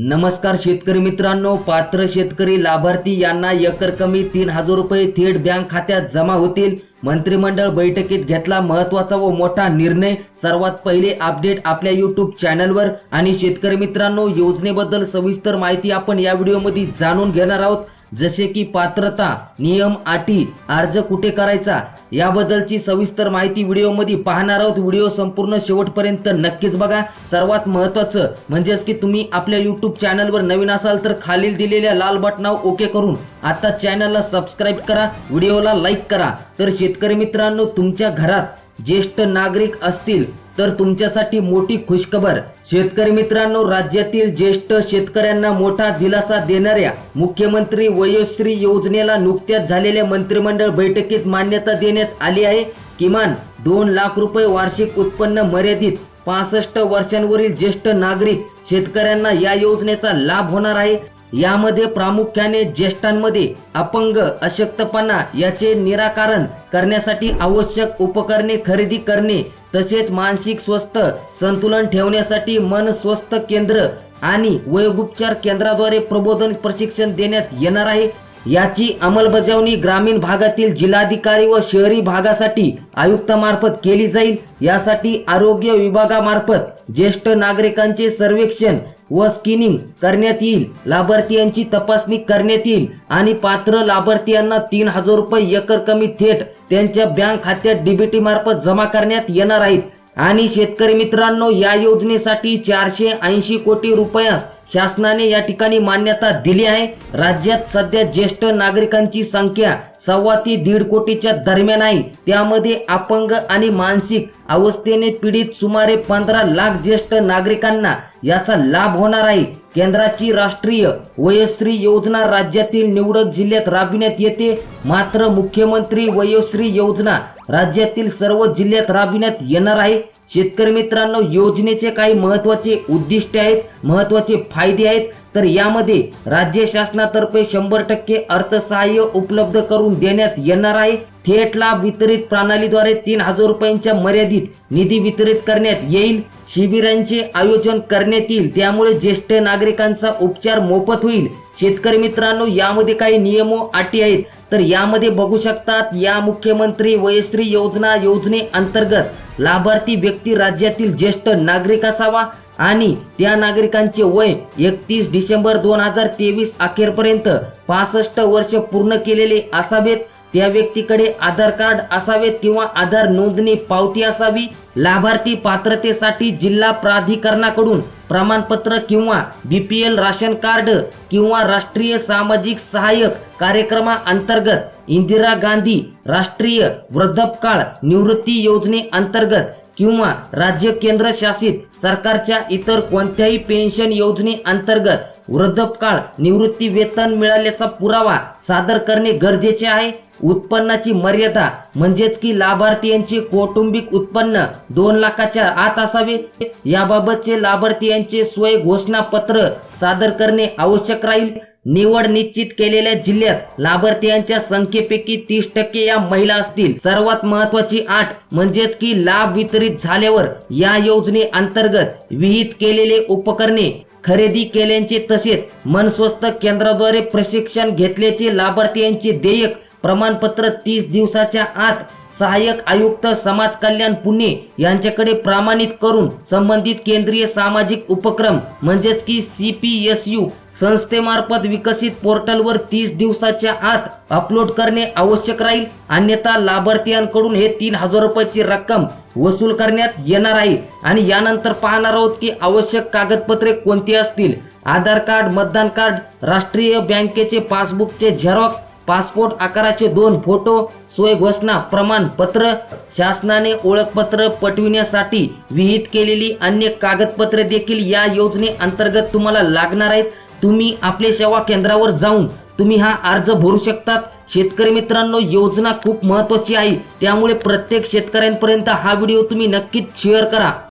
नमस्कार शेतकरी मित्रांनो पात्र शेतकरी लाभार्थी यांना एकर कमी तीन हजार रुपये थेट बँक खात्यात जमा होतील. मंत्रिमंडळ बैठकीत घेतला महत्त्वाचा व मोठा निर्णय. सर्वात पहिले अपडेट आपल्या युट्यूब चॅनलवर. आणि शेतकरी मित्रांनो योजनेबद्दल सविस्तर माहिती आपण या व्हिडिओमध्ये जाणून घेणार आहोत. जसे की पात्रता नियम अटी अर्ज कुठे करायचा याबद्दलची सविस्तर माहिती व्हिडिओमध्ये पाहणार आहोत. व्हिडिओ संपूर्ण शेवटपर्यंत नक्कीच बघा. सर्वात महत्त्वाचं म्हणजेच की तुम्ही आपल्या यूट्यूब चॅनलवर नवीन असाल तर खालील दिलेल्या लाल बटनावर ओके करून आता चॅनलला सबस्क्राईब करा. व्हिडिओला लाईक करा. तर शेतकरी मित्रांनो तुमच्या घरात ज्येष्ठ नागरिक असतील तर तुमच्यासाठी मोठी खुशखबर. शेतकरी मित्रांनो राज्यातील ज्येष्ठ शेतकऱ्यांना मोठा दिलासा देणाऱ्या मुख्यमंत्री वयोश्री योजनेला नुकत्याच झालेल्या मंत्रिमंडळ बैठकीत मान्यता देण्यात आली आहे. किमान दोन लाख रुपये वार्षिक उत्पन्न मर्यादित पासष्ट वर्षांवरील ज्येष्ठ नागरिक शेतकऱ्यांना या योजनेचा लाभ होणार आहे. यामध्ये प्रामुख्याने ज्येष्ठांमध्ये अपंग अशक्तपणा याचे निराकरण करण्यासाठी आवश्यक उपकरणे खरेदी करणे तसेच मानसिक स्वस्थ संतुलन ठेवण्यासाठी मन स्वस्थ केंद्र आणि वयोगुपचार केंद्राद्वारे प्रबोधन प्रशिक्षण देण्यात येणार आहे. याची अंमलबजावणी ग्रामीण भागातील जिल्हाधिकारी व शहरी भागासाठी आयुक्तामार्फत केली जाईल. यासाठी आरोग्य विभागामार्फत ज्येष्ठ नागरिकांचे सर्वेक्षण व स्किनिंग करण्यात येईल. लाभार्थीयांची तपासणी करण्यात येईल आणि पात्र लाभार्थीयांना तीन हजार रुपये एकर कमी थेट त्यांच्या बँक खात्यात डीबीटी मार्फत जमा करण्यात येणार आहेत. आणि शेतकरी मित्रांनो या योजनेसाठी चारशे ऐंशी कोटी रुपयास शासनाने या ठिकाणी मान्यता दिली आहे. राज्यात सध्या ज्येष्ठ नागरिकांची संख्या सव्वा ते दीड कोटीच्या दरम्यान आहे. त्यामध्ये अपंग आणि मानसिक अवस्थेने पीडित सुमारे पंधरा लाख ज्येष्ठ नागरिकांना याचा लाभ होणार आहे. केंद्राची राष्ट्रीय वयोश्री योजना राज्यातील निवडक जिल्ह्यात राबविण्यात येते. मात्र मुख्यमंत्री वयोश्री योजना राज्यातील सर्व जिल्ह्यात राबविण्यात येणार आहे. शेतकरी मित्रांनो योजनेचे काही महत्त्वाचे उद्दिष्टे आहेत महत्त्वाचे फायदे आहेत. तर यामध्ये राज्य शासनातर्फे शंभर टक्के अर्थसहाय्य उपलब्ध करून देण्यात येणार आहे. थेट लाभ वितरित प्रणालीद्वारे तीन हजार रुपयांच्या मर्यादित निधी वितरित करण्यात येईल. शिबिरांचे आयोजन करण्यात येईल. त्यामुळे ज्येष्ठ नागरिकांचा उपचार मोफत होईल. शेतकरी मित्रांनो यामध्ये काही नियम अटी आहेत. तर यामध्ये बघू शकतात या मुख्यमंत्री वयश्री योजना योजने अंतर्गत लाभार्थी व्यक्ती राज्यातील ज्येष्ठ नागरिक असावा आणि त्या नागरिकांचे वय एकतीस डिसेंबर दोन हजार तेवीस अखेरपर्यंत पासष्ट वर्ष पूर्ण केलेले असावेत. त्या व्यक्तीकडे आधार कार्ड असावेत किंवा आधार नोंदणी पावती असावी. लाभार्थी पात्रतेसाठी जिल्हा प्राधिकरणाकडून प्रमाणपत्र किंवा बीपीएल राशन कार्ड किंवा राष्ट्रीय सामाजिक सहाय्यक कार्यक्रमाअंतर्गत इंदिरा गांधी राष्ट्रीय वृद्धपकाळ निवृत्ती योजने अंतर्गत किंवा राज्य केंद्र शासित सरकारच्या इतर कोणत्याही पेन्शन योजने अंतर्गत वृद्धपकाळ निवृत्ती वेतन मिळाल्याचा पुरावा सादर करणे गरजेचे आहे. उत्पन्नाची मर्यादा म्हणजेच की लाभार्थीयांचे कौटुंबिक उत्पन्न दोन लाखाच्या आत असावे. याबाबतचे लाभार्थीयांचे स्वय घोषणा पत्र सादर करणे आवश्यक राहील. निवड निश्चित केलेल्या जिल्ह्यात लाभार्थ्यांच्या संख्येपैकी तीस टक्के या महिला असतील. सर्वात महत्वाची आठ म्हणजेच की लाभ वितरित झाल्यावर या योजने अंतर्गत विहित केलेले उपकरणे खरेदी केल्याचे तसेच मनस्वस्त केंद्राद्वारे प्रशिक्षण घेतल्याचे लाभार्थ्यांचे देयक प्रमाणपत्र तीस दिवसाच्या आत सहाय्यक आयुक्त समाज कल्याण पुणे यांच्याकडे प्रमाणित करून संबंधित केंद्रीय सामाजिक उपक्रम म्हणजेच की सी पी एस यू संस्थेमार्फत विकसित पोर्टलवर तीस दिवसाच्या आत अपलोड करणे आवश्यक राहील. अन्यथा लाभार्थीयांकडून हे तीन हजार रुपयाची रक्कम वसूल करण्यात येणार आहे. आणि यानंतर पाहणार आहोत की आवश्यक कागदपत्रे कोणती असतील. आधार कार्ड मतदान कार्ड राष्ट्रीय बँकेचे पासबुकचे झेरॉक्स पासपोर्ट आकाराचे दोन फोटो सोय घोषणा प्रमाणपत्र शासनाने ओळखपत्र पटविण्यासाठी विहित केलेली अन्य कागदपत्रे देखील या योजने अंतर्गत तुम्हाला लागणार आहेत. तुम्ही आपले सेवा केंद्रावर जाऊन तुम्ही हा अर्ज भरू शकतात. शेतकरी मित्रांनो योजना खूप महत्वाची आहे. त्यामुळे प्रत्येक शेतकऱ्यांपर्यंत हा व्हिडिओ तुम्ही नक्कीच शेअर करा.